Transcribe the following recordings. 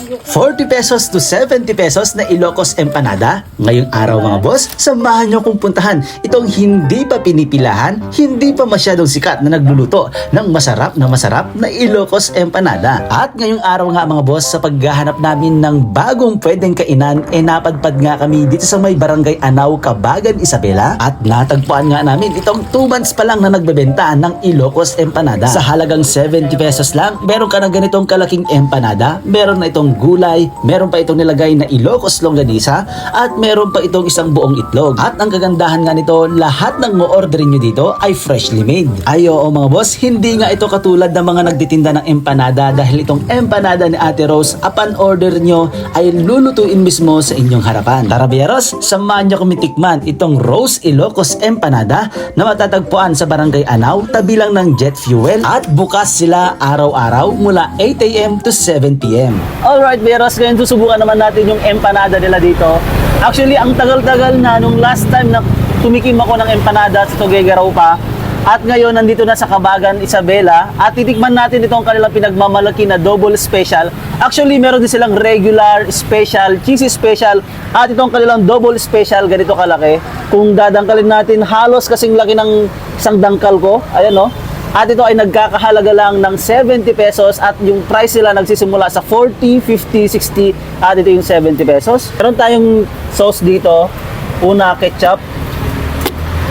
40 pesos to 70 pesos na Ilocos Empanada. Ngayong araw mga boss, samahan nyo kong puntahan itong hindi pa pinipilahan, hindi pa masyadong sikat na nagluluto ng masarap na masarap na Ilocos Empanada. At ngayong araw nga mga boss, sa paghahanap namin ng bagong pwedeng kainan, eh napadpad nga kami dito sa may barangay Anaw, Kabagan, Isabela. At natagpuan nga namin itong 2 months pa lang na nagbebenta ng Ilocos Empanada. Sa halagang 70 pesos lang, meron ka ng ganitong kalaking empanada, meron na itong gulay, meron pa itong nilagay na Ilocos longganisa, at meron pa itong isang buong itlog. At ang kagandahan nga nito, lahat ng mo-orderin nyo dito ay freshly made. Ay oo mga boss, hindi nga ito katulad ng mga nagtitinda ng empanada dahil itong empanada ni Ate Rose, upon order nyo ay lulutuin mismo sa inyong harapan. Tara Bieros, samahan nyo kumitikman itong Rose Ilocos Empanada na matatagpuan sa Barangay Anaw, tabi lang ng jet fuel at bukas sila araw-araw mula 8am to 7pm. Alright Bieros, ngayon susubukan naman natin yung empanada nila dito. Actually, ang tagal-tagal na nung last time na tumikim ako ng empanada sa Tuguegarao pa, at ngayon, nandito na sa Kabagan, Isabela. At titikman natin itong kanilang pinagmamalaki na double special. Actually, meron din silang regular, special, cheesy special. At itong kanilang double special, ganito kalaki. Kung dadangkalin natin, halos kasing laki ng isang dangkal ko. Ayan no. At ito ay nagkakahalaga lang ng 70 pesos at yung price nila nagsisimula sa 40, 50, 60 at ito yung 70 pesos. Meron tayong sauce dito. Una, ketchup.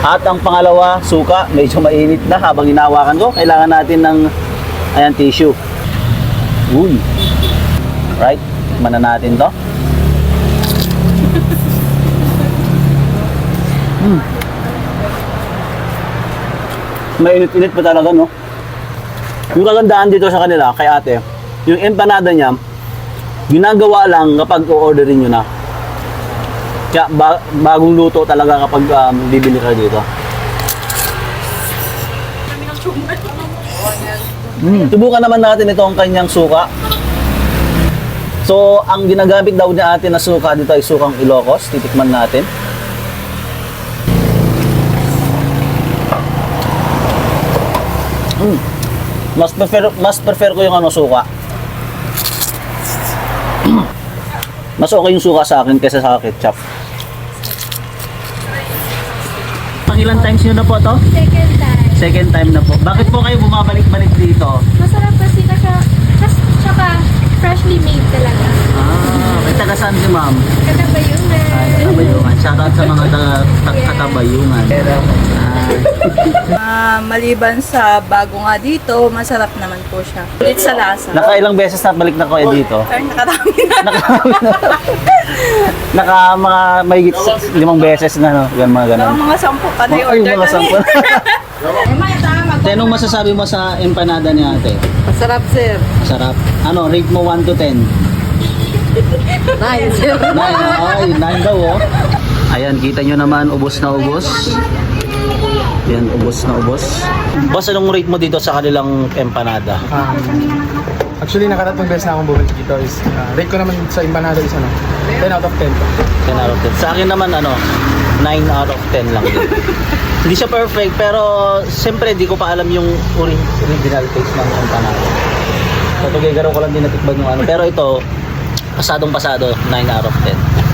At ang pangalawa, suka. Medyo mainit na habang hinawakan ko. Kailangan natin ng ayan, tissue. Uy. Right. Na natin to. Mainit-init pa talaga, no? Yung kagandaan dito sa kanila, kay ate, yung empanada niya, ginagawa lang kapag o-orderin nyo na. Kaya ba- bagong luto talaga kapag um, bibili ka dito. Mm. Subukan naman natin ito ang kanyang suka. So, ang ginagamit daw ni ate na suka dito ay sukang Ilocos. Titikman natin. Mm. Mas prefer mas prefer ko yung ano suka. Mas okay yung suka sa akin kaysa sa ketchup. Pang ilang times nyo na po to? Second time. Second time na po. Bakit po kayo bumabalik-balik dito? Masarap kasi kasi kas, tsaka freshly made talaga. Ah, may taga saan si ma'am? Katabayunan. Ay, katabayungan. Shoutout sa mga taga taga- katabayungan. Ah, Ah, maliban sa bago nga dito, masarap naman po siya. Ulit sa lasa. nakailang beses na balik na kayo dito? Ay, nakarami na. Naka mga mahigit sa- limang beses na no? Yan mga ganun. Mga sampu pa na yung order mga sampu. Te, anong masasabi mo sa empanada ni ate? Masarap, sir. Sarap. Ano, rate mo 1 to 10? Nice, sir. 9. Ay, 9 daw oh. Ayan, kita nyo naman, ubos na ubos. Yan, ubos na ubos. Boss, anong rate mo dito sa kanilang empanada? Um, actually, nakatatlong beses na akong bumalik dito. Is, uh, rate ko naman sa empanada is ano, 10 out of 10. 10 out of 10. Sa akin naman, ano, 9 out of 10 lang. Hindi siya perfect, pero siyempre, di ko pa alam yung ori- original taste ng empanada. Sa Tuguegarao ko lang din natikman yung ano. Pero ito, pasadong pasado, 9 out of 10.